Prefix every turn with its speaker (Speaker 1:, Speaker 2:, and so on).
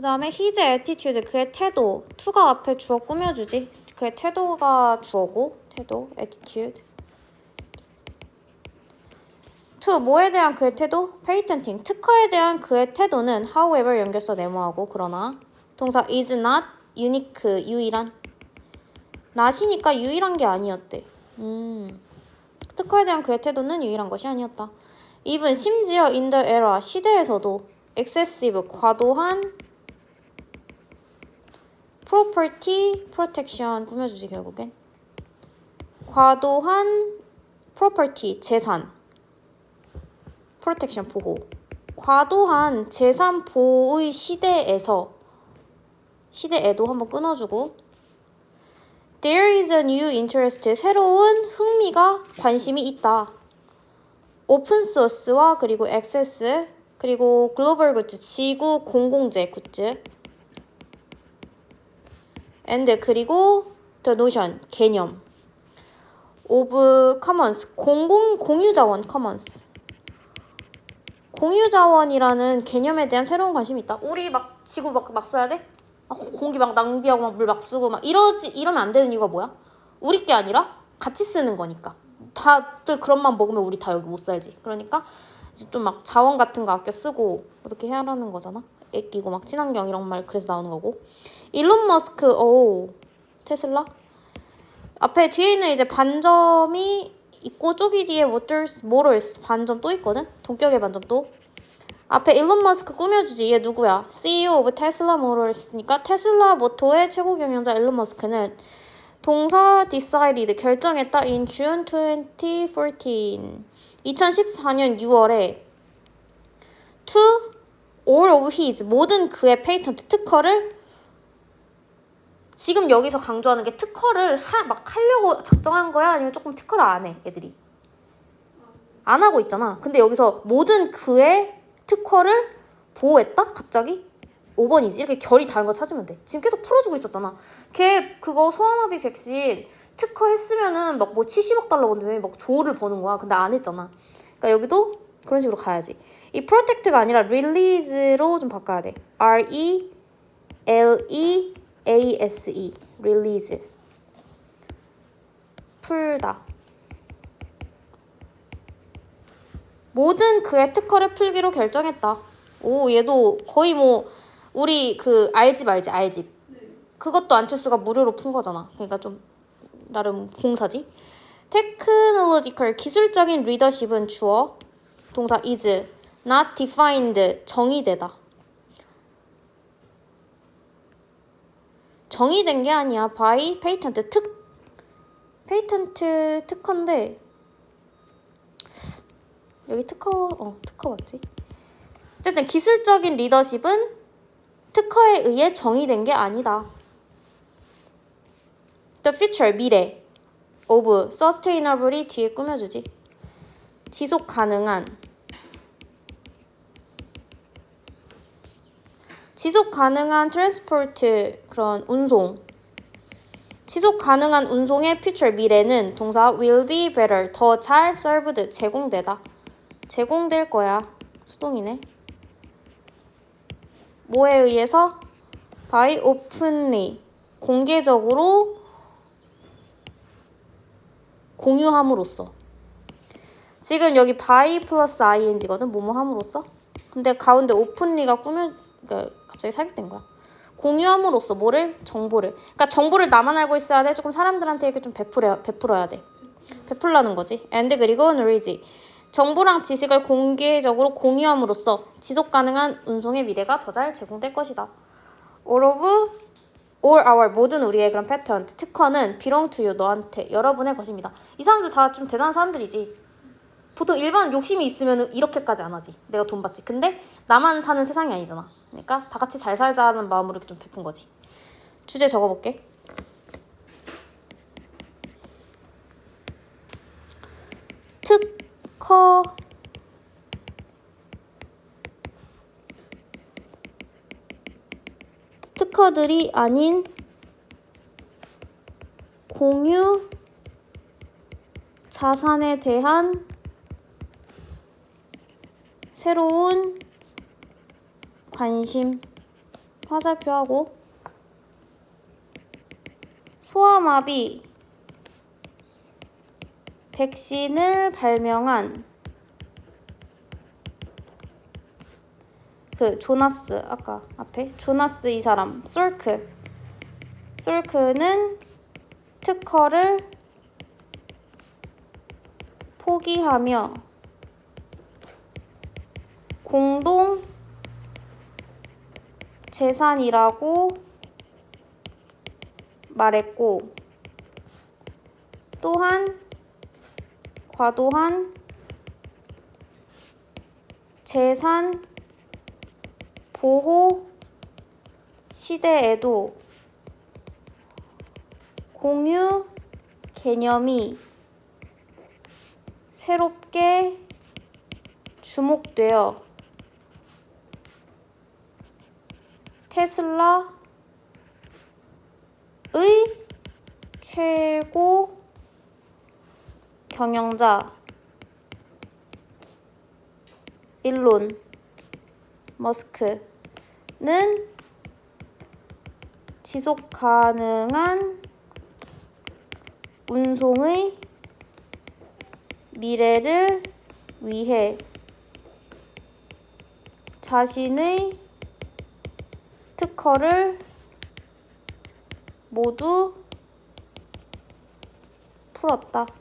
Speaker 1: 그 다음에 his attitude 그의 태도 to가 앞에 주어 꾸며주지. 그의 태도가 주어고 태도 attitude. To 뭐에 대한 그의 태도? Patenting 특허에 대한 그의 태도는 however 연결사 네모하고 그러나. 동사 is not unique 유일한. not이니까 유일한 게 아니었대. 음. 특허에 대한 그의 태도는 유일한 것이 아니었다. Even 심지어 in the era 시대에서도 excessive 과도한 property protection 꾸며주지 결국엔. 과도한 property 재산. protection 보호. 과도한 재산 보호의 시대에서 시대에도 한번 끊어주고 There is a new interest 새로운 흥미가 관심이 있다. 오픈 소스와 그리고 액세스 그리고 글로벌 굿즈 지구 공공재 굿즈 and 그리고 the notion 개념 of commons 공공 공유 자원 commons 공유 자원이라는 개념에 대한 새로운 관심이 있다. 우리 막 지구 막, 막 써야 돼? 막 공기 막 낭비하고 막 물 막 쓰고 막 이러지 이러면 안 되는 이유가 뭐야? 우리 게 아니라 같이 쓰는 거니까. 다들 그런 맘 먹으면 우리 다 여기 못 살지. 그러니까 좀막 자원 같은 거 아껴 쓰고 이렇게 해야라는 거잖아. 아끼고 막 친환경 이런 말 그래서 나오는 거고. 일론 머스크 오 테슬라 앞에 뒤에 있는 이제 반점이 있고 쪼기 뒤에 motors, motors 반점 또 있거든. 동격의 반점 또. 앞에 일론 머스크 꾸며주지. 얘 누구야? CEO of Tesla Motors니까 테슬라 모토의 최고 경영자 일론 머스크는 동사 decided 결정했다 in June 2014. 2014년 6월에 to all of his 모든 그의 페이턴트 특허를 지금 여기서 강조하는 게 특허를 하, 막 하려고 작정한 거야? 아니면 조금 특허를 안 해, 애들이? 안 하고 있잖아. 근데 여기서 모든 그의 특허를 보호했다? 갑자기? 5번이지. 이렇게 결이 다른 거 찾으면 돼. 지금 계속 풀어주고 있었잖아. 걔 그거 소아마비 백신 특허 했으면은 막 뭐 70억 달러 번데 막 조를 버는 거야. 근데 안 했잖아. 그러니까 여기도 그런 식으로 가야지. 이 protect가 아니라 release로 좀 바꿔야 돼. R E L E A S E release 풀다 모든 그의 특허를 풀기로 결정했다. 오 얘도 거의 뭐 우리 그 알집 알지 알집 그것도 안철수가 무료로 푼 거잖아. 그러니까 좀 나름 공사지. 테크놀로지컬 기술적인 리더십은 주어 동사 is not defined 정의되다. 정의된 게 아니야. by 페이턴트 특 페이턴트 특허인데 여기 특허 어 특허 맞지? 어쨌든 기술적인 리더십은 특허에 의해 정의된 게 아니다. The future 미래 of sustainable이 뒤에 꾸며주지. 지속 가능한 지속 가능한 트랜스포트 그런 운송. 지속 가능한 운송의 future 미래는 동사 will be better 더 잘 served 제공되다. 제공될 거야. 수동이네. 뭐에 의해서? by openly 공개적으로 공유함으로써. 지금 여기 by 플러스 ing거든 뭐뭐 함으로써? 근데 가운데 openly가 꾸며 그러니까 갑자기 삽입된 거야. 공유함으로써 뭐를 정보를 그러니까 정보를 나만 알고 있어야 돼. 조금 사람들한테 이렇게 좀 베풀어 베풀어야 돼. 베풀라는 거지. and 그리고 knowledge 정보랑 지식을 공개적으로 공유함으로써 지속 가능한 운송의 미래가 더 잘 제공될 것이다. All of all our 모든 우리의 그런 패턴 특허는 belong to you 너한테 여러분의 것입니다. 이 사람들 다 좀 대단한 사람들이지. 보통 일반 욕심이 있으면 이렇게까지 안 하지. 내가 돈 받지. 근데 나만 사는 세상이 아니잖아. 그러니까 다 같이 잘 살자는 마음으로 이렇게 좀 베푼 거지. 주제 적어볼게. 특허 특허들이 아닌 공유 자산에 대한 새로운 관심 화살표하고 소아마비 백신을 발명한 그 조나스 아까 앞에? 조나스 이 사람 솔크. 솔크는 특허를 포기하며 공동 재산이라고 말했고 또한 과도한 재산 보호 시대에도 공유 개념이 새롭게 주목되어 테슬라의 최고 경영자 일론 머스크는 지속 가능한 운송의 미래를 위해 자신의 특허를 모두 풀었다.